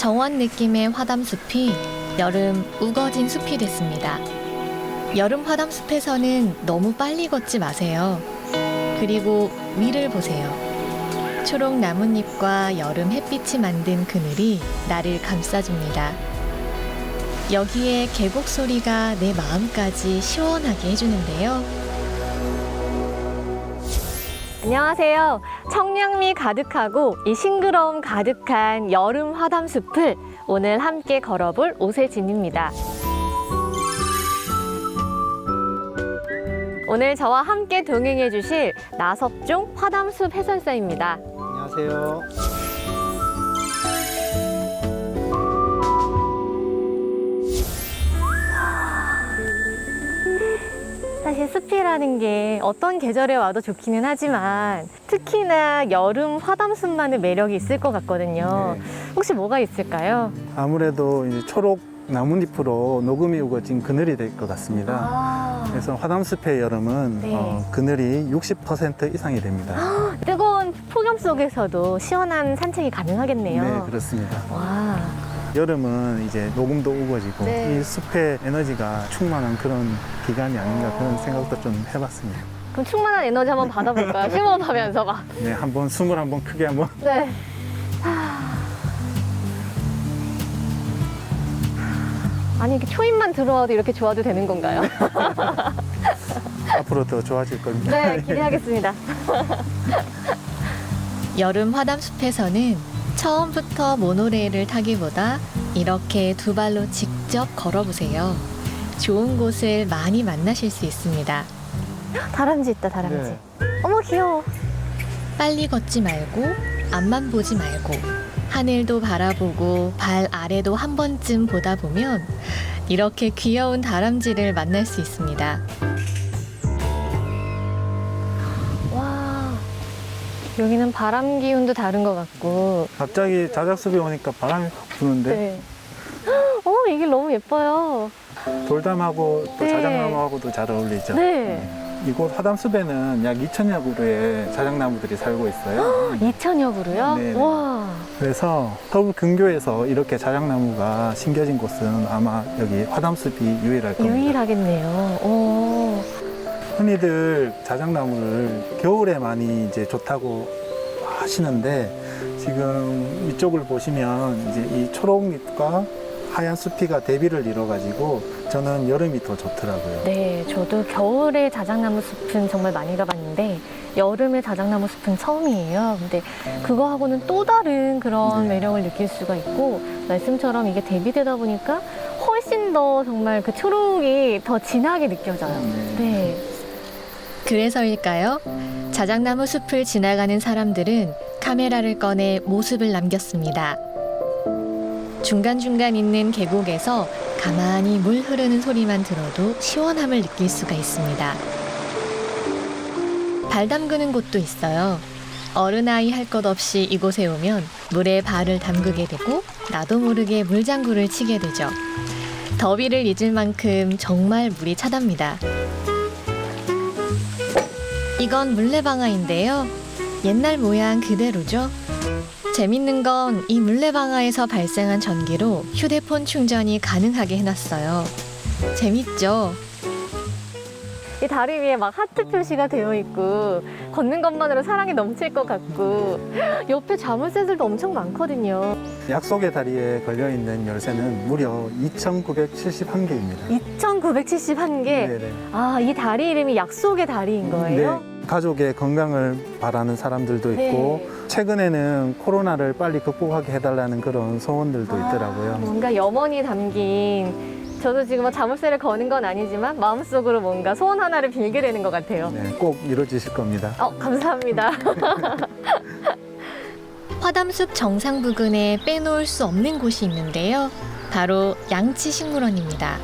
정원 느낌의 화담숲이 여름 우거진 숲이 됐습니다. 여름 화담숲에서는 너무 빨리 걷지 마세요. 그리고 위를 보세요. 초록 나뭇잎과 여름 햇빛이 만든 그늘이 나를 감싸줍니다. 여기에 계곡 소리가 내 마음까지 시원하게 해주는데요. 안녕하세요. 청량미 가득하고 이 싱그러움 가득한 여름 화담숲을 오늘 함께 걸어볼 오세진입니다. 오늘 저와 함께 동행해 주실 나섭종 화담숲 해설사입니다. 안녕하세요. 사실 숲이라는 게 어떤 계절에 와도 좋기는 하지만 특히나 여름 화담숲만의 매력이 있을 것 같거든요. 네. 혹시 뭐가 있을까요? 아무래도 이제 초록 나뭇잎으로 녹음이 우거진 그늘이 될 것 같습니다. 아, 그래서 화담숲의 여름은 네. 어, 그늘이 60% 이상이 됩니다. 폭염 속에서도 시원한 산책이 가능하겠네요. 네, 그렇습니다. 와, 여름은 이제 녹음도 우거지고 네. 이 숲의 에너지가 충만한 그런 기간이 아닌가 그런 생각도 좀 해봤습니다. 그럼 충만한 에너지 한번 받아볼까요? 심호흡하면서 막. 네, 한번 숨을 한번 크게 한번 네. 아니 이렇게 초입만 들어와도 이렇게 좋아도 되는 건가요? 앞으로 더 좋아질 겁니다. 네, 기대하겠습니다. 여름 화담숲에서는 처음부터 모노레일을 타기보다 이렇게 두 발로 직접 걸어보세요. 좋은 곳을 많이 만나실 수 있습니다. 다람쥐 있다, 다람쥐. 네. 어머 귀여워. 빨리 걷지 말고 앞만 보지 말고 하늘도 바라보고 발 아래도 한 번쯤 보다 보면 이렇게 귀여운 다람쥐를 만날 수 있습니다. 여기는 바람 기운도 다른 것 같고. 갑자기 자작숲에 오니까 바람이 확 부는데 네. 어, 이길 너무 예뻐요. 돌담하고 또 네. 자작나무하고도 잘 어울리죠. 네. 이곳 화담숲에는 약 2천여 그루의 자작나무들이 살고 있어요. 2천여 그루요? 네네. 와. 그래서 서울 근교에서 이렇게 자작나무가 심겨진 곳은 아마 여기 화담숲이 유일할 겁니다. 유일하겠네요. 오. 흔히들 자작나무를 겨울에 많이 이제 좋다고 하시는데 지금 이쪽을 보시면 이제 이 초록잎과 하얀 수피가 대비를 이뤄가지고 저는 여름이 더 좋더라고요. 네, 저도 겨울에 자작나무 숲은 정말 많이 가봤는데 여름에 자작나무 숲은 처음이에요. 근데 그거하고는 또 다른 그런 네. 매력을 느낄 수가 있고 말씀처럼 이게 대비되다 보니까 훨씬 더 정말 그 초록이 더 진하게 느껴져요. 네. 그래서일까요? 자작나무 숲을 지나가는 사람들은 카메라를 꺼내 모습을 남겼습니다. 중간중간 있는 계곡에서 가만히 물 흐르는 소리만 들어도 시원함을 느낄 수가 있습니다. 발 담그는 곳도 있어요. 어른아이 할 것 없이 이곳에 오면 물에 발을 담그게 되고 나도 모르게 물장구를 치게 되죠. 더위를 잊을 만큼 정말 물이 차답니다. 이건 물레방아인데요. 옛날 모양 그대로죠. 재밌는 건 이 물레방아에서 발생한 전기로 휴대폰 충전이 가능하게 해놨어요. 재밌죠? 이 다리 위에 막 하트 표시가 되어 있고 걷는 것만으로 사랑이 넘칠 것 같고 옆에 자물쇠들도 엄청 많거든요. 약속의 다리에 걸려 있는 열쇠는 무려 2,971개입니다. 2,971개. 네네. 아, 이 다리 이름이 약속의 다리인 거예요? 네. 가족의 건강을 바라는 사람들도 네. 있고 최근에는 코로나를 빨리 극복하게 해달라는 그런 소원들도 아, 있더라고요. 뭔가 염원이 담긴 저도 지금 뭐 자물쇠를 거는 건 아니지만 마음속으로 뭔가 소원 하나를 빌게 되는 것 같아요. 네, 꼭 이루어지실 겁니다. 어, 감사합니다. 화담숲 정상 부근에 빼놓을 수 없는 곳이 있는데요. 바로 양치식물원입니다.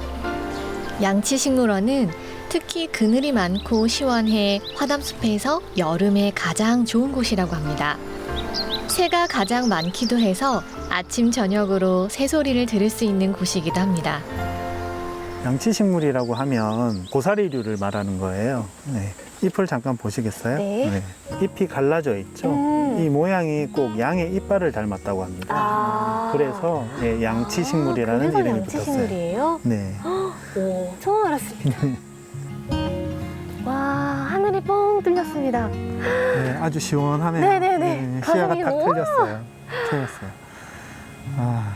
양치식물원은 특히 그늘이 많고 시원해 화담숲에서 여름에 가장 좋은 곳이라고 합니다. 새가 가장 많기도 해서 아침 저녁으로 새소리를 들을 수 있는 곳이기도 합니다. 양치식물이라고 하면 고사리류를 말하는 거예요. 네. 잎을 잠깐 보시겠어요? 네. 잎이 갈라져 있죠. 음, 이 모양이 꼭 양의 이빨을 닮았다고 합니다. 아. 그래서 예, 양치식물이라는 아, 이름이 양치식물이에요? 붙었어요. 네. 오, 처음 알았습니다. 뻥 뚫렸습니다. 네, 아주 시원하네요. 네네네. 시야가 가슴이 탁 우와. 틀렸어요. 틀렸어요. 아,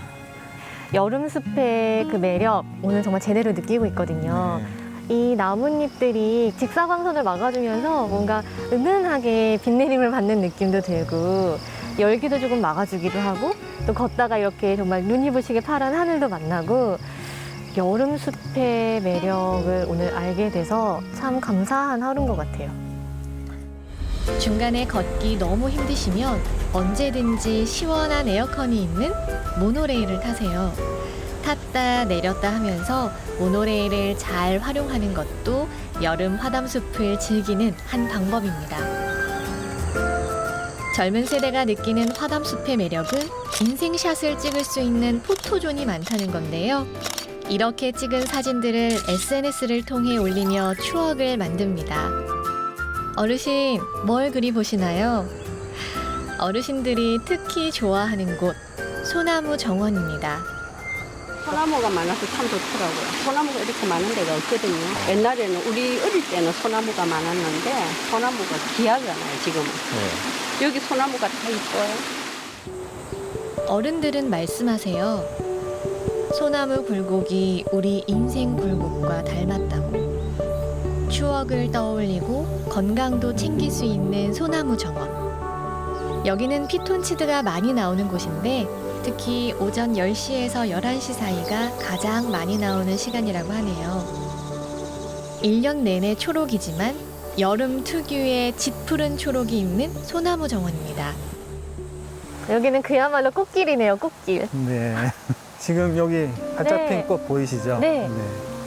여름 숲의 그 매력 오늘 정말 제대로 느끼고 있거든요. 네. 이 나뭇잎들이 직사광선을 막아주면서 뭔가 은은하게 빛내림을 받는 느낌도 들고 열기도 조금 막아주기도 하고 또 걷다가 이렇게 정말 눈이 부시게 파란 하늘도 만나고 여름 숲의 매력을 오늘 알게 돼서 참 감사한 하루인 것 같아요. 중간에 걷기 너무 힘드시면 언제든지 시원한 에어컨이 있는 모노레일을 타세요. 탔다 내렸다 하면서 모노레일을 잘 활용하는 것도 여름 화담숲을 즐기는 한 방법입니다. 젊은 세대가 느끼는 화담숲의 매력은 인생샷을 찍을 수 있는 포토존이 많다는 건데요. 이렇게 찍은 사진들을 SNS를 통해 올리며 추억을 만듭니다. 어르신, 뭘 그리 보시나요? 어르신들이 특히 좋아하는 곳, 소나무 정원입니다. 소나무가 많아서 참 좋더라고요. 소나무가 이렇게 많은 데가 없거든요. 옛날에는 우리 어릴 때는 소나무가 많았는데 소나무가 귀하잖아요, 지금은. 여기 소나무가 다 있어요. 어른들은 말씀하세요. 소나무 굴곡이 우리 인생 굴곡과 닮았다고. 추억을 떠올리고 건강도 챙길 수 있는 소나무 정원. 여기는 피톤치드가 많이 나오는 곳인데 특히 오전 10시에서 11시 사이가 가장 많이 나오는 시간이라고 하네요. 1년 내내 초록이지만 여름 특유의 짙푸른 초록이 있는 소나무 정원입니다. 여기는 그야말로 꽃길이네요, 꽃길. 네. 지금 여기 활짝 네. 핀꽃 보이시죠? 네.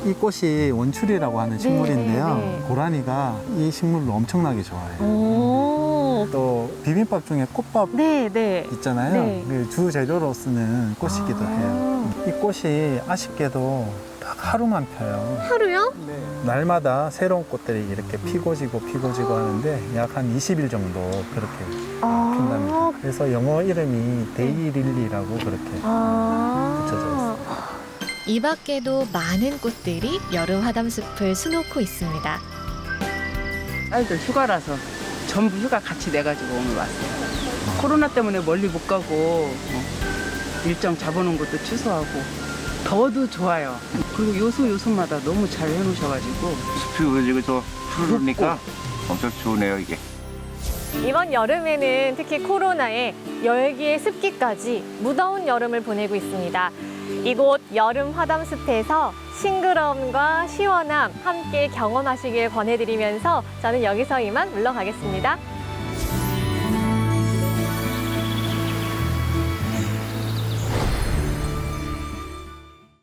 이 꽃이 원추리라고 하는 식물인데요. 네, 네. 고라니가 이 식물을 엄청나게 좋아해요. 오. 또 비빔밥 중에 꽃밥 네, 네. 있잖아요. 네. 그주 재료로 쓰는 꽃이기도 아. 해요. 이 꽃이 아쉽게도 딱 하루만 펴요. 하루요? 날마다 새로운 꽃들이 이렇게 피고 지고 피고 지고 하는데 약 한 20일 정도 그렇게 아. 핀답니다. 그래서 영어 이름이 데이릴리라고 그렇게 아. 붙여져 있어요. 이 밖에도 많은 꽃들이 여름 화담숲을 수놓고 있습니다. 아이들 휴가라서 전부 휴가 같이 내가지고 오늘 왔어요. 코로나 때문에 멀리 못 가고 어, 일정 잡아놓은 것도 취소하고 더워도 좋아요. 그리고 요소 요소마다 너무 잘 해놓으셔가지고 숲이 그리고 저 푸르니까 엄청 좋네요 이게. 이번 여름에는 특히 코로나에 열기의 습기까지 무더운 여름을 보내고 있습니다. 이곳 여름 화담숲에서 싱그러움과 시원함 함께 경험하시길 권해드리면서 저는 여기서 이만 물러가겠습니다.